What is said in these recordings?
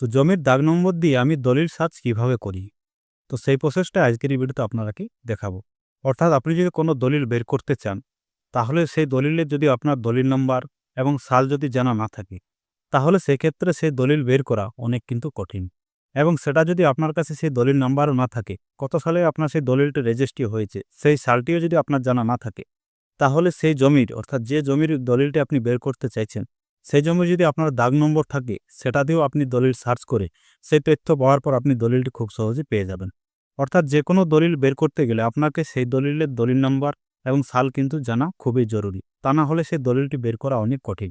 তো জমির দাগ নম্বর দিয়ে আমি দলিল সার্চ কীভাবে করি? তো সেই প্রসেসটা আজকের এই ভিডিওতে আপনারাকে দেখাবো। অর্থাৎ আপনি যদি কোনো দলিল বের করতে চান, তাহলে সেই দলিলের যদি আপনার দলিল নম্বর এবং সাল যদি জানা না থাকে, তাহলে সেক্ষেত্রে সেই দলিল বের করা অনেক কিন্তু কঠিন। এবং সেটা যদি আপনার কাছে সেই দলিল নাম্বারও না থাকে, কত সালে আপনার সেই দলিলটি রেজিস্ট্রি হয়েছে, সেই সালটিও যদি আপনার জানা না থাকে, তাহলে সেই জমির, অর্থাৎ যে জমির দলিলটি আপনি বের করতে চাইছেন সেই জমি যদি আপনার দাগ নম্বর থাকে, সেটা দিয়েও আপনি দলিল সার্চ করে সেই তথ্য পাওয়ার পর আপনি দলিলটি খুব সহজে পেয়ে যাবেন। অর্থাৎ যে কোনো দলিল বের করতে গেলে আপনাকে সেই দলিলের দলিল নম্বর এবং সাল কিন্তু জানা খুবই জরুরি। তা না হলে সেই দলিলটি বের করা অনেক কঠিন।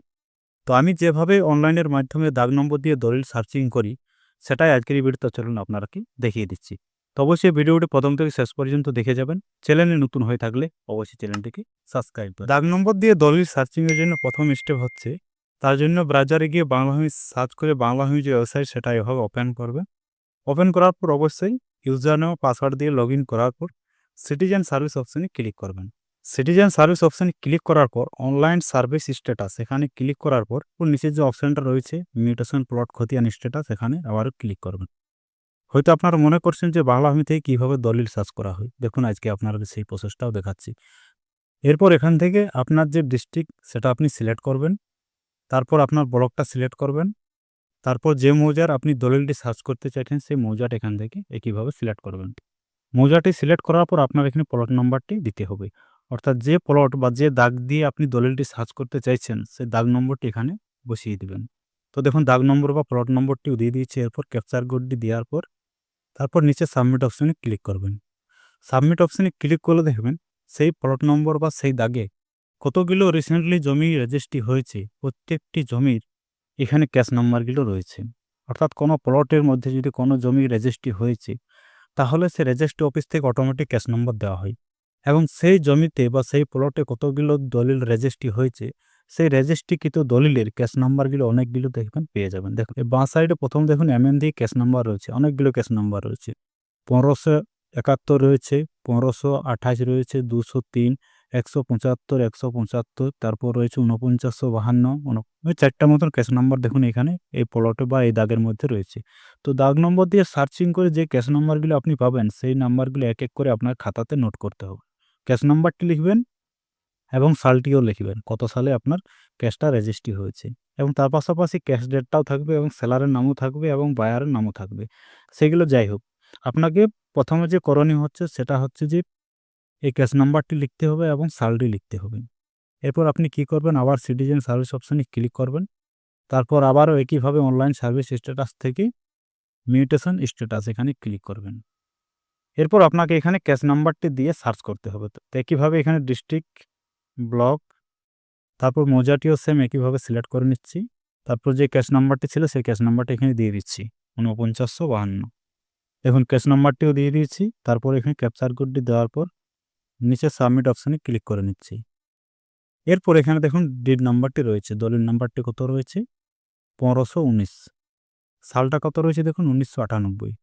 তো আমি যেভাবে অনলাইনের মাধ্যমে দাগ নম্বর দিয়ে দলিল সার্চিং করি, সেটাই আজকের এই ভিডিওতে চলুন আপনারা কি দেখিয়ে দিচ্ছি। তো অবশ্যই ভিডিওটি প্রথম থেকে শেষ পর্যন্ত দেখে যাবেন। চ্যানেলে নতুন হয়ে থাকলে অবশ্যই চ্যানেলটিকে সাবস্ক্রাইব দাগ নম্বর দিয়ে দলিল সার্চিংয়ের জন্য প্রথম স্টেপ হচ্ছে তার জন্য ব্রাউজারে গিয়ে বাংলা হুমি সার্চ করে বাংলা হুমি যে ওয়েবসাইট, সেটা এভাবে ওপেন করবে। ওপেন করার পর অবশ্যই ইউজার নেম পাসওয়ার্ড দিয়ে লগ করার পর সিটিজেন সার্ভিস অপশানে ক্লিক করবেন। সিটিজেন সার্ভিস অপশনে ক্লিক করার পর অনলাইন সার্ভিস স্ট্যাটাস এখানে ক্লিক করার পর নিচের যে অপশানটা রয়েছে মিউটেশন প্লট খতিয়ান স্ট্যাটাস এখানে আবার ক্লিক করবেন। হয়তো আপনারা মনে করছেন যে বাংলা ভূমি থেকে কীভাবে দলিল সার্চ করা হয়। দেখুন, আজকে আপনারা সেই প্রসেসটাও দেখাচ্ছি। এরপর এখান থেকে আপনার যে ডিস্ট্রিক্ট সেটা আপনি সিলেক্ট করবেন। তারপর আপনার ব্লকটা সিলেক্ট করবেন। তারপর যে মৌজার আপনি দলিলটি সার্চ করতে চাইছেন, সেই মৌজাটা এখান থেকে একইভাবে সিলেক্ট করবেন। মৌজাটি সিলেক্ট করার পর আপনার এখানে প্লট নাম্বারটি দিতে হবে। অর্থাৎ যে প্লট বা যে দাগ দিয়ে আপনি দলিলটি সার্চ করতে চাইছেন, সেই দাগ নম্বরটি এখানে বসিয়ে দিবেন। তো দেখুন, দাগ নম্বর বা প্লট নম্বরটিও দিয়ে দিয়েছে। এরপর ক্যাপচার কোডটি দেওয়ার পর তারপর নিচে সাবমিট অপশনে ক্লিক করবেন। সাবমিট অপশনে ক্লিক করলে দেখবেন, সেই প্লট নম্বর বা সেই দাগে কতগুলো রিসেন্টলি জমি রেজিস্ট্রি হয়েছে? প্রত্যেকটি জমির এখানে ক্যাশ নাম্বারগুলো রয়েছে। অর্থাৎ কোনো প্লটের মধ্যে যদি কোনো জমি রেজিস্ট্রি হয়েছে, তাহলে সে রেজিস্ট্রি অফিস থেকে অটোমেটিক ক্যাশ নম্বর দেওয়া হয়। এবং সেই জমিতে বা সেই প্লটে কতগুলো দলিল রেজিস্ট্রি হয়েছে, সেই রেজিস্ট্রিকৃত দলিলের ক্যাশ নাম্বারগুলো অনেকগুলো দেখবেন পেয়ে যাবেন। দেখুন, এই বাঁ সাইডে প্রথম দেখুন এমএন দিয়ে ক্যাশ নাম্বার রয়েছে, অনেকগুলো ক্যাশ নাম্বার রয়েছে। পনেরোশো একাত্তর রয়েছে, পনেরোশো আঠাশ রয়েছে, দুশো তিন একশো পঁচাত্তর একশো পঁচাত্তর, তারপর রয়েছে উনপঞ্চাশশো বাহান্ন চারটা মতন ক্যাশ নাম্বার দেখুন এখানে, এই প্লটে বা এই দাগের মধ্যে রয়েছে। তো দাগ নম্বর দিয়ে সার্চিং করে যে ক্যাশ নাম্বারগুলো আপনি পাবেন, সেই নাম্বারগুলো এক এক করে আপনার খাতাতে নোট করতে হবে। ক্যাশ নাম্বারটি লিখবেন এবং সালটিও লিখবেন, কত সালে আপনার ক্যাশটা রেজিস্ট্রি হয়েছে। এবং তার পাশাপাশি ক্যাশ ডেটটাও থাকবে এবং সেলারের নামও থাকবে এবং বায়ারের নামও থাকবে। সেগুলো যাই হোক, আপনাকে প্রথমে যে করণীয় হচ্ছে, সেটা হচ্ছে যে এই ক্যাশ নাম্বারটি লিখতে হবে এবং সালটি লিখতে হবে। এরপর আপনি কি করবেন? আবার সিটিজেন সার্ভিস অপশানে ক্লিক করবেন। তারপর আবারও একইভাবে অনলাইন সার্ভিস স্ট্যাটাস থেকে মিউটেশন স্ট্যাটাস এখানে ক্লিক করবেন। এরপর আপনাকে এখানে ক্যাশ নাম্বারটি দিয়ে সার্চ করতে হবে। তো একইভাবে এখানে ডিস্ট্রিক্ট ব্লক তারপর মোজাটিও সেম একইভাবে সিলেক্ট করে নিচ্ছি। তারপর যে ক্যাশ নাম্বারটি ছিল সেই ক্যাশ নাম্বারটা এখানে দিয়ে দিচ্ছি। উনপঞ্চাশশো বাহান্ন। এখন ক্যাশ নাম্বারটিও দিয়ে দিয়েছি। তারপর এখানে ক্যাপচার কোডটি দেওয়ার পর নিচে সাবমিট অপশানে ক্লিক করে নিচ্ছি। এরপর এখানে দেখুন ডিড নাম্বারটি রয়েছে, দলিল নাম্বারটি কত রয়েছে? পনেরোশো উনিশ। সালটা কত রয়েছে দেখুন? উনিশশো আটানব্বই।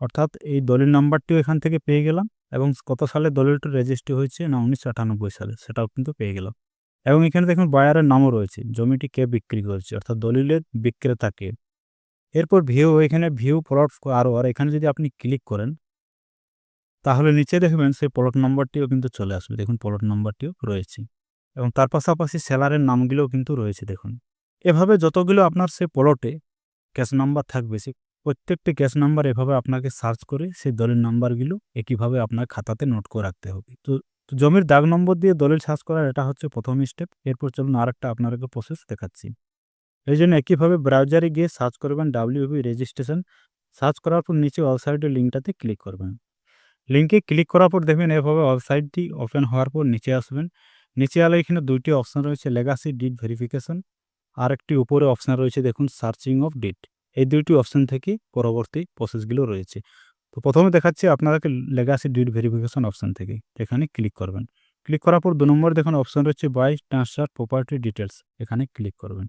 অর্থাৎ এই দলিল নাম্বারটিও এখান থেকে পেয়ে গেলাম, এবং কত সালে দলিলটি রেজিস্ট্রি হয়েছে না উনিশশো আটানব্বই সালে, সেটাও কিন্তু পেয়ে গেলাম। এবং এখানে দেখুন বায়ারের নামও রয়েছে, জমিটি কে বিক্রি করছে, অর্থাৎ দলিলের বিক্রেতাকে এরপর ভিউ এখানে ভিউ প্লট আরও আর এখানে যদি আপনি ক্লিক করেন তাহলে নিচে দেখবেন সেই প্লট নম্বরটিও কিন্তু চলে আসবে। দেখুন প্লট নম্বরটিও রয়েছে। এবং তার পাশাপাশি সেলারের নামগুলোও কিন্তু রয়েছে, দেখুন। এভাবে যতগুলো আপনার সে প্লটে ক্যাশ নাম্বার থাকবে সে প্রত্যেকটি ক্যাশ নাম্বার এভাবে আপনাকে সার্চ করে সেই দলের নাম্বারগুলো একইভাবে আপনার খাতাতে নোট করে রাখতে হবে। তো জমির দাগ নম্বর দিয়ে দলিল সার্চ করার এটা হচ্ছে প্রথম স্টেপ এরপর চলুন আরেকটা আপনাদেরকে প্রসেস দেখাচ্ছি। এই জন্য একইভাবে ব্রাউজারে গিয়ে সার্চ করবেন ডাব্লিউবি রেজিস্ট্রেশন সার্চ করার পর নিচে ওয়েবসাইটের লিঙ্কটাতে ক্লিক করবেন। লিঙ্কে ক্লিক করার পর দেখবেন এভাবে ওয়েবসাইটটি ওপেন হওয়ার পর নিচে আসবেন। নিচে আলো এখানে দুইটি অপশান রয়েছে, লেগাসি ডিট ভেরিফিকেশন আর একটি উপরে অপশান রয়েছে, দেখুন সার্চিং অফ ডিট। এই দুইটি অপশান থেকে পরবর্তী প্রসেসগুলো রয়েছে। তো প্রথমে দেখাচ্ছি আপনাদেরকে লেগাসি ডিট ভেরিফিকেশন অপশান থেকে, এখানে ক্লিক করবেন। ক্লিক করার পর দু নম্বর দেখুন অপশান রয়েছে, বাই ট্রান্সফার প্রপার্টি ডিটেলস এখানে ক্লিক করবেন।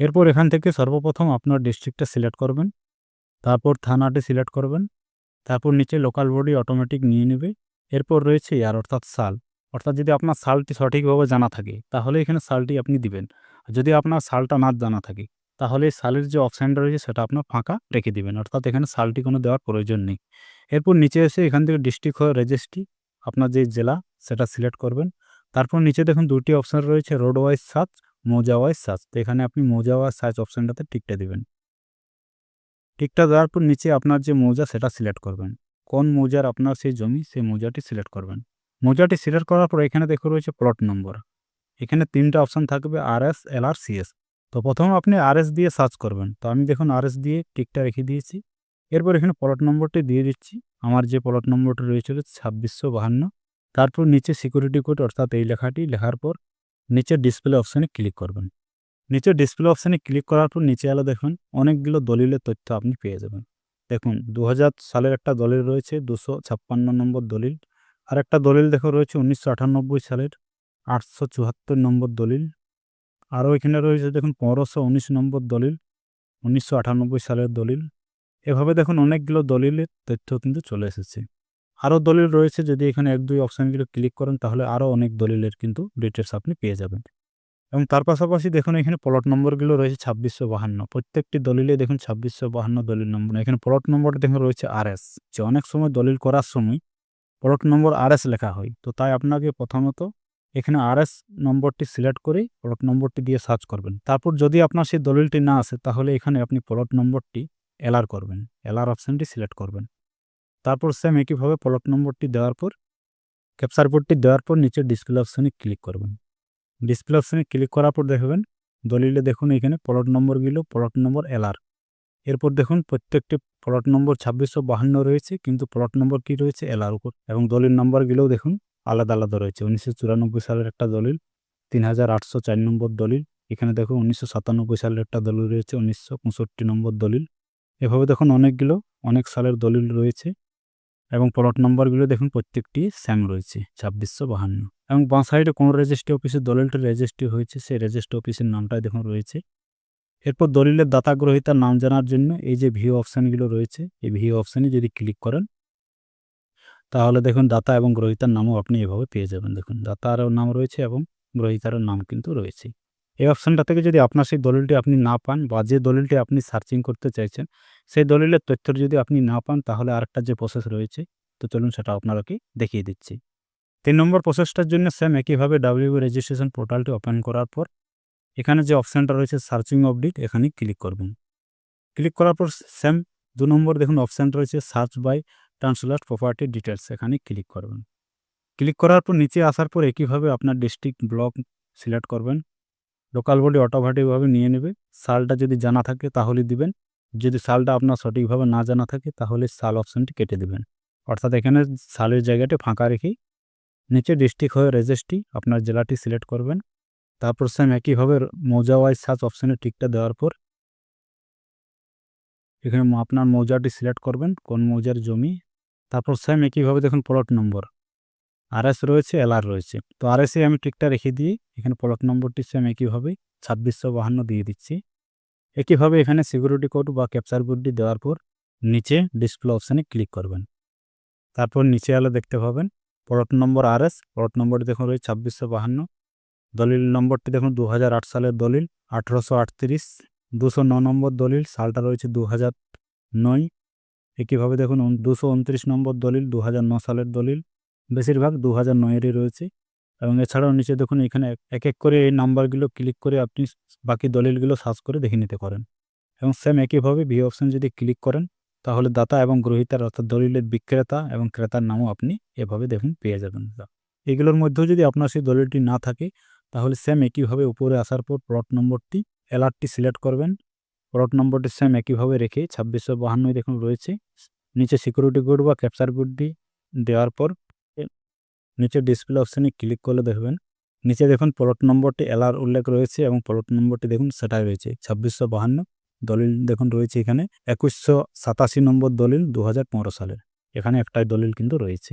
এরপর এখান থেকে সর্বপ্রথম আপনার ডিস্ট্রিক্টটা সিলেক্ট করবেন, তারপর থানাটি সিলেক্ট করবেন তারপর নিচে লোকাল বডি অটোমেটিক নিয়ে নেবে। এরপর রয়েছে ইয়ার, অর্থাৎ সাল। অর্থাৎ যদি আপনার সালটি সঠিকভাবে জানা থাকে, তাহলে এখানে সালটি আপনি দিবেন। আর যদি আপনার সালটা না জানা থাকে, তাহলে সালের যে অপশানটা রয়েছে, সেটা আপনার ফাঁকা রেখে দিবেন। অর্থাৎ এখানে সালটি কোনো দেওয়ার প্রয়োজন নেই। এরপর নিচে এসে এখান থেকে ডিস্ট্রিক্ট হয়ে রেজিস্ট্রি আপনার যে জেলা, সেটা সিলেক্ট করবেন। তারপর নিচে দেখুন দুটি অপশান রয়েছে রোড ওয়াইজ সার্চ মৌজা ওয়াইজ সার্চ তো এখানে আপনি মৌজা ওয়াইজ সার্চ অপশানটাতে টিকটা দিবেন। টিকটা দেওয়ার পর নিচে আপনার যে মৌজা, সেটা সিলেক্ট করবেন। কোন মৌজার আপনার সেই জমি, সেই মৌজাটি সিলেক্ট করবেন। মৌজাটি সিলেক্ট করার পর এখানে দেখো রয়েছে প্লট নম্বর এখানে তিনটা অপশান থাকবে আর এস এল আর সিএস তো প্রথমে আপনি আর এস দিয়ে সার্চ করবেন। তো আমি দেখুন আর এস দিয়ে টিকটা রেখে দিয়েছি। এরপর এখানে প্লট নম্বরটি দিয়ে দিচ্ছি। আমার যে প্লট নম্বরটি রয়েছিল ছাব্বিশশো বাহান্ন। তারপর নিচে সিকিউরিটি কোড অর্থাৎ এই লেখাটি লেখার পর নিচে ডিসপ্লে অপশানে ক্লিক করবেন। নিচে ডিসপ্লে অপশানে ক্লিক করার পর নিচে এলো দেখুন, অনেকগুলো দলিলের তথ্য আপনি পেয়ে যাবেন। দেখুন দু হাজার সালের একটা দলিল রয়েছে, দুশো ছাপ্পান্ন নম্বর দলিল। আর একটা দলিল দেখো রয়েছে, উনিশশো আটানব্বই সালের আটশো চুয়াত্তর নম্বর দলিল। আরও এখানে রয়েছে, দেখুন, পনেরোশো উনিশ নম্বর দলিল, উনিশশো আটানব্বই সালের দলিল। এভাবে দেখুন, অনেকগুলো দলিলের তথ্য কিন্তু চলে এসেছে। আরও দলিল রয়েছে, যদি এখানে এক দুই অপশানগুলো ক্লিক করেন, তাহলে আরও অনেক দলিলের কিন্তু ডিটেলস আপনি পেয়ে যাবেন। এবং তার পাশাপাশি দেখুন এখানে প্লট নম্বরগুলো রয়েছে ছাব্বিশশো বাহান্ন। প্রত্যেকটি দলিলে দেখুন ছাব্বিশশো বাহান্ন দলিল নম্বর এখানে প্লট নম্বরটা দেখুন রয়েছে আর এস যে অনেক সময় দলিল করার সময় প্লট নম্বর আর এস লেখা হয়। তো তাই আপনাকে প্রথমত এখানে আর এস নম্বরটি সিলেক্ট করে প্লট নম্বরটি দিয়ে সার্চ করবেন। তারপর যদি আপনার সেই দলিলটি না আসে, তাহলে এখানে আপনি প্লট নম্বরটি এলআর করবেন। এলআর অপশানটি সিলেক্ট করবেন। তারপর সেম একইভাবে প্লট নম্বরটি দেওয়ার পর ক্যাপচার বোর্ডটি দেওয়ার পর নিচে ডিসপ্লে অপশানে ক্লিক করবেন। ডিসপ্লে অপশানে ক্লিক করার পর দেখবেন, দলিলে দেখুন এখানে প্লট নম্বরগুলো প্লট নম্বর এলআর এরপর দেখুন প্রত্যেকটি প্লট নম্বর ছাব্বিশশো বাহান্ন রয়েছে, কিন্তু প্লট নম্বর কি রয়েছে? এলআর উপর। এবং দলিল নম্বরগুলোও দেখুন আলাদা আলাদা রয়েছে। উনিশশো চুরানব্বই সালের একটা দলিল, তিন হাজার আটশো চার নম্বর দলিল, এখানে দেখুন উনিশশো সাতানব্বই সালের একটা দলিল রয়েছে, উনিশশো পঁয়ষট্টি নম্বর দলিল। এভাবে দেখুন অনেকগুলো, অনেক সালের দলিল রয়েছে। এবং প্লট নম্বরগুলো দেখুন প্রত্যেকটি স্যাম রয়েছে, ছাব্বিশশো বাহান্ন। এবং বাঁ সাইডে কোন রেজিস্ট্রি অফিসে দলিলটা রেজিস্ট্রি হয়েছে, সেই রেজিস্ট্রি অফিসের নামটাই দেখুন রয়েছে। এরপর দলিলের দাতা গ্রহিতার নাম জানার জন্য এই যে ভিউ অপশানগুলো রয়েছে, এই ভিউ অপশানে যদি ক্লিক করেন, তাহলে দেখুন দাতা এবং গ্রহিতার নামও আপনি এভাবে পেয়ে যাবেন। দেখুন দাতারও নাম রয়েছে এবং গ্রহিতারও নাম কিন্তু রয়েছে। এই অপশানটা থেকে যদি আপনার সেই দলিলটি আপনি না পান বা যে দলিলটি আপনি সার্চিং করতে চাইছেন, সেই দলিলের তথ্য যদি আপনি না পান, তাহলে আরেকটা যে প্রসেস রয়েছে, তো চলুন সেটা আপনারাকে দেখিয়ে দিচ্ছি। তিন নম্বর প্রসেসটার জন্য সেম একইভাবে ডাব্লিউ রেজিস্ট্রেশন পোর্টালটি ওপেন করার পর, এখানে যে অপশানটা রয়েছে সার্চিং অপডেট এখানে ক্লিক করবেন। ক্লিক করার পর সেম দু নম্বর দেখুন অপশান রয়েছে search by transfer property details এখানে ক্লিক করবেন। ক্লিক করার পর নিচে আসার পর একইভাবে আপনার ডিস্ট্রিক্ট ব্লক সিলেক্ট করবেন। লোকাল বডি অটোমেটিকভাবে নিয়ে নেবে। সালটা যদি জানা থাকে তাহলে দিবেন। যদি সালটা আপনার সঠিকভাবে না জানা থাকে তাহলে সাল অপশানটি কেটে দিবেন। অর্থাৎ এখানে সালের জায়গাটি ফাঁকা রেখেই নিচে ডিস্ট্রিক্ট হয়ে রেজিস্ট্রি আপনার জেলাটি সিলেক্ট করবেন। তারপর সেম একইভাবে মৌজা ওয়াইজ সার্চ অপশানে টিকটা দেওয়ার পর এখানে আপনার মৌজাটি সিলেক্ট করবেন, কোন মৌজার জমি। তারপর সেম একইভাবে দেখুন প্লট নম্বর আর এস রয়েছে এল আর রয়েছে। তো আর এসে আমি টিকটা রেখে দিয়ে এখানে প্লট নম্বরটি সেম একইভাবে ছাব্বিশশো বাহান্ন দিয়ে দিচ্ছি। একইভাবে এখানে সিকিউরিটি কোড বা ক্যাপচার কোডটি দেওয়ার পর নিচে ডিসপ্লে অপশানে ক্লিক করবেন। তারপর নিচে আলো দেখতে পাবেন plot number R S plot নম্বরটি দেখুন রয়েছে ছাব্বিশশো বাহান্ন। দলিল নম্বরটি দেখুন দু হাজার আট সালের দলিল, আঠেরোশো আটত্রিশ। দুশো ন নম্বর দলিল, সালটা রয়েছে দু হাজার নয়। একইভাবে দেখুন দুশো উনত্রিশ নম্বর দলিল দু সালের দলিল, বেশিরভাগ দু হাজার নয়েরই রয়েছে। এবং এছাড়াও নিচে দেখুন এখানে এক এক করে এই নাম্বারগুলো ক্লিক করে আপনি বাকি দলিলগুলো সার্চ করে দেখে নিতে পারেন। এবং সেম একইভাবে ভি অপশান যদি ক্লিক করেন তাহলে দাতা এবং গ্রহিতার অর্থাৎ দলিলের বিক্রেতা এবং ক্রেতার নামও আপনি এভাবে দেখুন, পেয়ে যাবেন। এগুলোর মধ্যেও যদি আপনার সেই দলিলটি না থাকে, তাহলে সেম একইভাবে উপরে আসার পর প্লট নম্বরটি অ্যালার্টটি সিলেক্ট করবেন। প্লট নম্বরটি সেম একইভাবে রেখে ছাব্বিশশো বাহান্নই দেখুন রয়েছে। নিচে সিকিউরিটি কোড বা ক্যাপচার কোডটি দেওয়ার পর নিচে ডিসপ্লে অপশানে ক্লিক করলে দেখবেন, নিচে দেখুন প্লট নম্বরটি এলার উল্লেখ রয়েছে এবং প্লট নম্বরটি দেখুন সেটাই রয়েছে, ছাব্বিশশো বাহান্ন। দলিল দেখুন রয়েছে এখানে। একুশশো সাতাশি নম্বর দলিল দু হাজার পনেরো সালের। এখানে একটাই দলিল কিন্তু রয়েছে।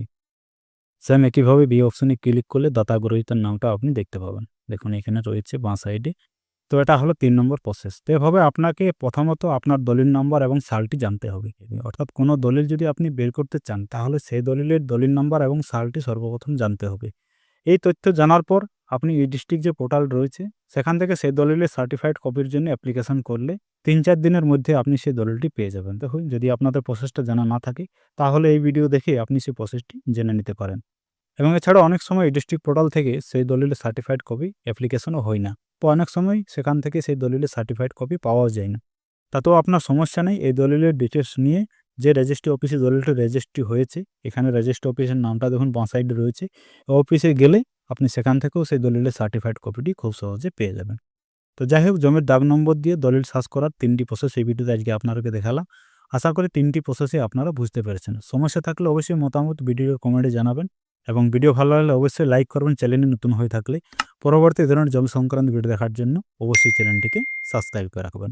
সেম একইভাবে বি অপশানে ক্লিক করলে দাতা গ্রহিতার নামটা আপনি দেখতে পাবেন। দেখুন এখানে রয়েছে বাঁ সাইডে তো এটা হলো তিন নম্বর প্রসেস তো এভাবে আপনাকে প্রথমত আপনার দলিল নম্বর এবং সালটি জানতে হবে। অর্থাৎ কোনো দলিল যদি আপনি বের করতে চান, তাহলে সেই দলিলের দলিল নম্বর এবং সালটি সর্বপ্রথম জানতে হবে। এই তথ্য জানার পর আপনি এই ডিস্ট্রিক্ট যে পোর্টাল রয়েছে, সেখান থেকে সেই দলিলের সার্টিফাইড কপির জন্য অ্যাপ্লিকেশন করলে তিন চার দিনের মধ্যে আপনি সেই দলিলটি পেয়ে যাবেন। দেখুন, যদি আপনাদের প্রসেসটা জানা না থাকে, তাহলে এই ভিডিও দেখে আপনি সেই প্রসেসটি জেনে নিতে পারেন। এবং এছাড়া অনেক সময় ডিস্ট্রিক্ট পোর্টাল থেকে সেই দলিলের সার্টিফাইড কপি অ্যাপ্লিকেশনও হয় না। তো অনেক সময় সেখান থেকে সেই দলিলের সার্টিফাইড কপি পাওয়াও যায় না। তাতেও আপনার সমস্যা নেই, এই দলিলের ডিটেলস নিয়ে যে রেজিস্ট্রি অফিসে দলিলটি রেজিস্ট্রি হয়েছে, এখানে রেজিস্ট্রি অফিসের নামটা দেখুন বাঁ সাইডে রয়েছে। অফিসে গেলে আপনি সেখান থেকেও সেই দলিলের সার্টিফাইড কপিটি খুব সহজে পেয়ে যাবেন। তো যাই হোক, জমির দাগ নম্বর দিয়ে দলিল সার্চ করার তিনটি প্রসেস এই ভিডিওতে আজকে আপনাদেরকে দেখালাম। আশা করি তিনটি প্রসেসে আপনারা বুঝতে পেরেছেন। সমস্যা থাকলে অবশ্যই মতামত ভিডিওর কমেন্টে জানাবেন এবং ভিডিও ভালো লাগলে অবশ্যই লাইক করবেন চ্যানেলে নতুন হয়ে থাকলে। পরবর্তী ধরনের জমি সংক্রান্ত ভিডিও দেখার জন্য অবশ্যই চ্যানেলটিকে সাবস্ক্রাইব করে রাখবেন।